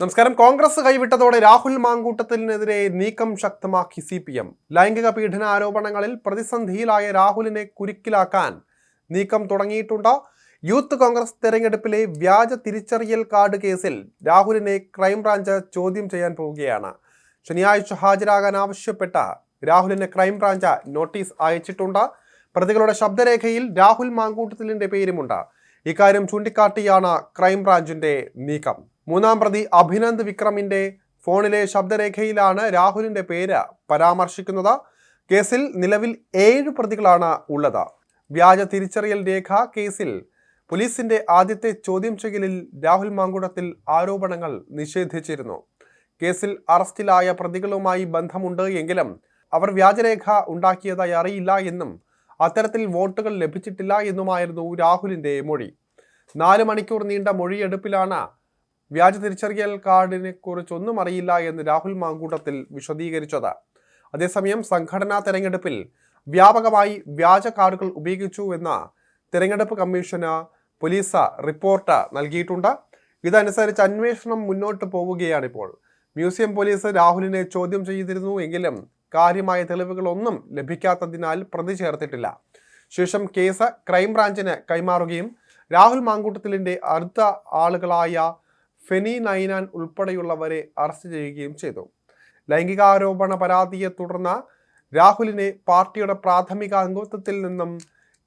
നമസ്കാരം. കോൺഗ്രസ് കൈവിട്ടതോടെ രാഹുൽ മാങ്കൂട്ടത്തിനെതിരെ നീക്കം ശക്തമാക്കി സി പി എം. ലൈംഗിക പീഡന ആരോപണങ്ങളിൽ പ്രതിസന്ധിയിലായ രാഹുലിനെ കുരുക്കിലാക്കാൻ നീക്കം തുടങ്ങിയിട്ടുണ്ട്. യൂത്ത് കോൺഗ്രസ് തെരഞ്ഞെടുപ്പിലെ വ്യാജ തിരിച്ചറിയൽ കാർഡ് കേസിൽ രാഹുലിനെ ക്രൈംബ്രാഞ്ച് ചോദ്യം ചെയ്യാൻ പോവുകയാണ്. ശനിയാഴ്ച ഹാജരാകാൻ ആവശ്യപ്പെട്ട രാഹുലിന് ക്രൈംബ്രാഞ്ച് നോട്ടീസ് അയച്ചിട്ടുണ്ട്. പ്രതികളുടെ ശബ്ദരേഖയിൽ രാഹുൽ മാങ്കൂട്ടത്തിലിന്റെ പേരുമുണ്ട്. ഇക്കാര്യം ചൂണ്ടിക്കാട്ടിയാണ് ക്രൈംബ്രാഞ്ചിന്റെ നീക്കം. മൂന്നാം പ്രതി അഭിനന്ദ് വിക്രമിന്റെ ഫോണിലെ ശബ്ദരേഖയിലാണ് രാഹുലിന്റെ പേര് പരാമർശിക്കുന്നത്. കേസിൽ നിലവിൽ ഏഴ് പ്രതികളാണ് ഉള്ളത്. വ്യാജ തിരിച്ചറിയൽ രേഖ കേസിൽ പോലീസിന്റെ ആദ്യത്തെ ചോദ്യം ചെയ്യലിൽ രാഹുൽ മാങ്കുടത്തിൽ ആരോപണങ്ങൾ നിഷേധിച്ചിരുന്നു. കേസിൽ അറസ്റ്റിലായ പ്രതികളുമായി ബന്ധമുണ്ട് എങ്കിലും അവർ വ്യാജരേഖ ഉണ്ടാക്കിയതായി അറിയില്ല എന്നും അത്തരത്തിൽ വോട്ടുകൾ ലഭിച്ചിട്ടില്ല എന്നുമായിരുന്നു രാഹുലിന്റെ മൊഴി. നാല് മണിക്കൂർ നീണ്ട മൊഴിയെടുപ്പിലാണ് വ്യാജ തിരിച്ചറിയൽ കാർഡിനെ കുറിച്ചൊന്നും അറിയില്ല എന്ന് രാഹുൽ മാങ്കൂട്ടത്തിൽ വിശദീകരിച്ചത്. അതേസമയം സംഘടനാ തെരഞ്ഞെടുപ്പിൽ വ്യാപകമായി വ്യാജ കാർഡുകൾ ഉപയോഗിച്ചു എന്ന തെരഞ്ഞെടുപ്പ് കമ്മീഷന് പോലീസ് റിപ്പോർട്ട് നൽകിയിട്ടുണ്ട്. ഇതനുസരിച്ച് അന്വേഷണം മുന്നോട്ട് പോവുകയാണിപ്പോൾ. മ്യൂസിയം പോലീസ് രാഹുലിനെ ചോദ്യം ചെയ്തിരുന്നു എങ്കിലും കാര്യമായ തെളിവുകളൊന്നും ലഭിക്കാത്തതിനാൽ പ്രതി ചേർത്തിട്ടില്ല. ശേഷം കേസ് ക്രൈംബ്രാഞ്ചിന് കൈമാറുകയും രാഹുൽ മാങ്കൂട്ടത്തിലിന്റെ അടുത്ത ആളുകളായ ഫെനി നൈനാൻ ഉൾപ്പെടെയുള്ളവരെ അറസ്റ്റ് ചെയ്യുകയും ചെയ്തു. ലൈംഗികാരോപണ പരാതിയെ തുടർന്ന് രാഹുലിനെ പാർട്ടിയുടെ പ്രാഥമിക അംഗത്വത്തിൽ നിന്നും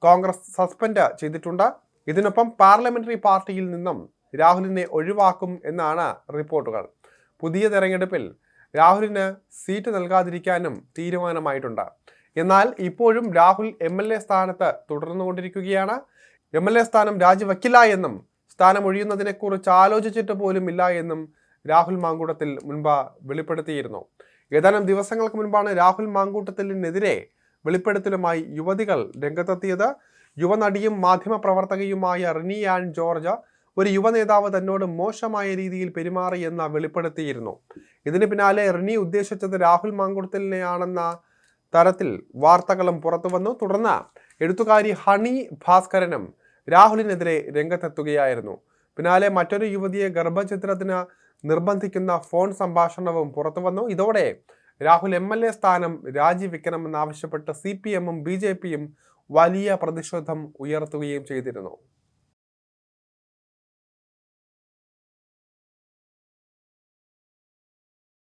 കോൺഗ്രസ് സസ്പെൻഡ് ചെയ്തിട്ടുണ്ട്. ഇതിനൊപ്പം പാർലമെന്ററി പാർട്ടിയിൽ നിന്നും രാഹുലിനെ ഒഴിവാക്കും എന്നാണ് റിപ്പോർട്ടുകൾ. പുതിയ തെരഞ്ഞെടുപ്പിൽ രാഹുലിന് സീറ്റ് നൽകാതിരിക്കാനും തീരുമാനമായിട്ടുണ്ട്. എന്നാൽ ഇപ്പോഴും രാഹുൽ എം എൽ എ സ്ഥാനത്ത് തുടർന്നുകൊണ്ടിരിക്കുകയാണ്. എം എൽ എ സ്ഥാനം രാജിവെക്കില്ല എന്നും സ്ഥാനം ഒഴിയുന്നതിനെക്കുറിച്ച് ആലോചിച്ചിട്ട് പോലും ഇല്ല എന്നും രാഹുൽ മാങ്കൂട്ടത്തിൽ മുൻപ് വെളിപ്പെടുത്തിയിരുന്നു. ഏതാനും ദിവസങ്ങൾക്ക് മുൻപാണ് രാഹുൽ മാങ്കൂട്ടത്തിനെതിരെ വെളിപ്പെടുത്തലുമായി യുവതികൾ രംഗത്തെത്തിയത്. യുവനടിയും മാധ്യമപ്രവർത്തകയുമായ റിനി ആൻഡ് ജോർജ് ഒരു യുവനേതാവ് തന്നോട് മോശമായ രീതിയിൽ പെരുമാറി പെരുമാറിയെന്ന് വെളിപ്പെടുത്തിയിരുന്നു. ഇതിന് പിന്നാലെ റിനി ഉദ്ദേശിച്ചത് രാഹുൽ മാങ്കുടത്തിലിനെയാണെന്ന തരത്തിൽ വാർത്തകളും പുറത്തുവന്നു. തുടർന്ന് എഴുത്തുകാരി ഹണി ഭാസ്കരനും രാഹുലിനെതിരെ രംഗത്തെത്തുകയായിരുന്നു. പിന്നാലെ മറ്റൊരു യുവതിയെ ഗർഭചിത്രത്തിന് നിർബന്ധിക്കുന്ന ഫോൺ സംഭാഷണവും പുറത്തുവന്നു ഇതോടെ രാഹുൽ എം എൽ എ സ്ഥാനം രാജിവെക്കണമെന്നാവശ്യപ്പെട്ട് സി പി എമ്മും ബി ജെ പിയും വലിയ പ്രതിഷേധം ഉയർത്തുകയും ചെയ്തിരുന്നു.